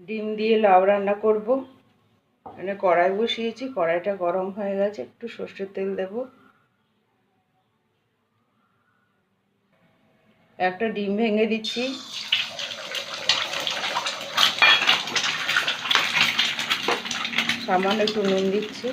ডিম দিয়ে লাউ রান্না করব। এখানে কড়াই বসিয়েছি, কড়াইটা গরম হয়ে গেছে, একটু সর্ষের তেল দেব। একটা ডিম ভেঙে দিচ্ছি। সামান্য একটু নুন দিচ্ছি।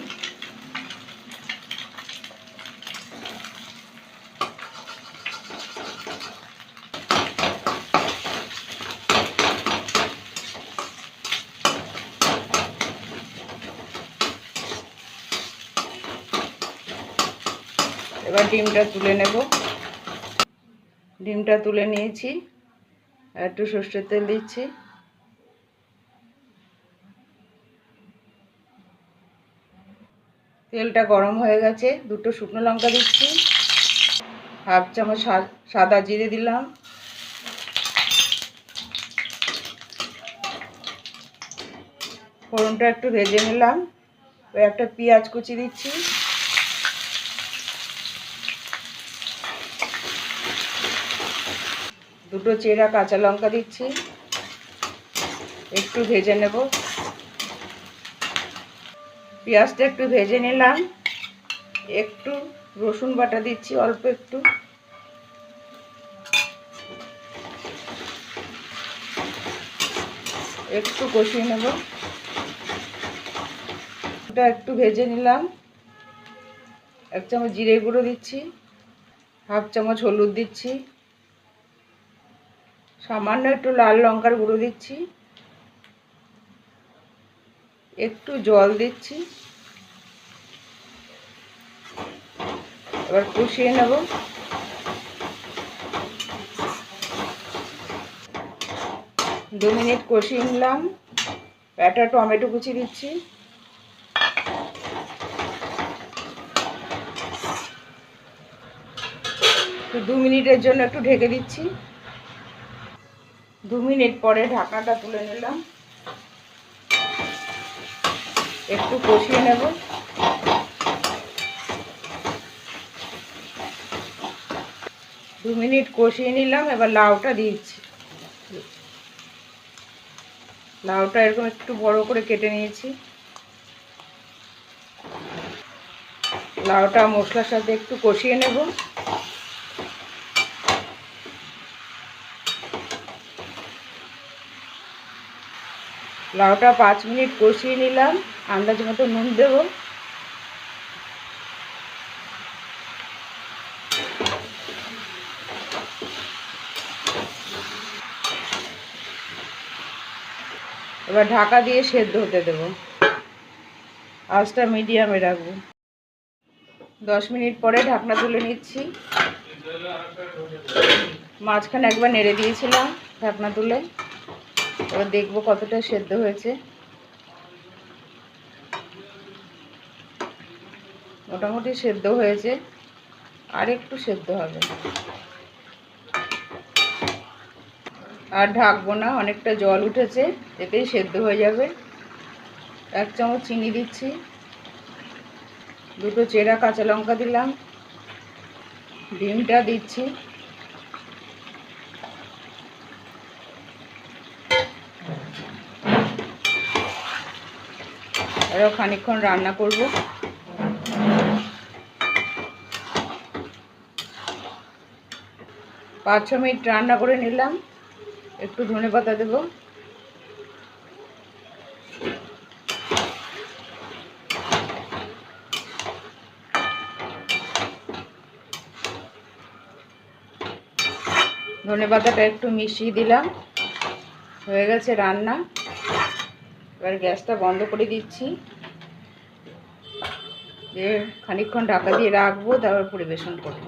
এবার ডিমটা তুলে নেব। ডিমটা তুলে নিয়েছি। আর একটু সর্ষের তেল দিচ্ছি। তেলটা গরম হয়ে গেছে। দুটো শুকনো লঙ্কা দিচ্ছি। হাফ চামচ সাদা জিরে দিলাম। ফোড়নটা একটু ভেজে নিলাম। একটা পেঁয়াজ কুচি দিচ্ছি। দুটো চেরা কাঁচা লঙ্কা দিচ্ছি। একটু ভেজে নেব। পেঁয়াজটা একটু ভেজে নিলাম। একটু রসুন বাটা দিচ্ছি অল্প একটু। একটু কষিয়ে নেব। ওটা একটু ভেজে নিলাম। এক চামচ জিরে গুঁড়ো দিচ্ছি। হাফ চামচ হলুদ দিচ্ছি। সামান্য একটু লাল লঙ্কার গুঁড়ো দিচ্ছি। একটু জল দিচ্ছি। এবার কষিয়ে নেব। দু মিনিট কষিয়ে নিলাম। একটা টমেটো কুচি দিচ্ছি। দু মিনিটের জন্য একটু ঢেকে দিচ্ছি। দু মিনিট পরে ঢাকনাটা তুলে নিলাম। একটু কষিয়ে নেব। দু মিনিট কষিয়ে নিলাম, এবার লাউটা দিয়েছি। লাউটা এরকম একটু বড় করে কেটে নিয়েছি। লাউটা মশলার সাথে একটু কষিয়ে নেব। লাউটা পাঁচ মিনিট কষিয়ে নিলাম। আন্দাজ মতো নুন দেব। এবার ঢাকা দিয়ে সেদ্ধ হতে দেব। আঁচটা মিডিয়ামে রাখব। দশ মিনিট পরে ঢাকনা তুলে নিচ্ছি। মাঝখানে একবার নেড়ে দিয়েছিলাম ঢাকনা তুলে। এবার দেখব কতটা সেদ্ধ হয়েছে। মোটামুটি সেদ্ধ হয়েছে, আর একটু সেদ্ধ হবে। আর ঢাকবো না, অনেকটা জল উঠেছে, এতেই সেদ্ধ হয়ে যাবে। এক চামচ চিনি দিচ্ছি, দুটো চেরা কাঁচা লঙ্কা দিলাম, ডিমটা দিচ্ছি। আরও খানিক্ষণ রান্না করব। পাঁচ ছ মিনিট রান্না করে নিলাম। একটু ধনে পাতা দেবো। ধনে পাতাটা একটু মিশিয়ে দিলাম। হয়ে গেছে রান্না। এবার গ্যাসটা বন্ধ করে দিচ্ছি। দিয়ে খানিকক্ষণ ঢাকা দিয়ে রাখব তারপর পরিবেশন করব।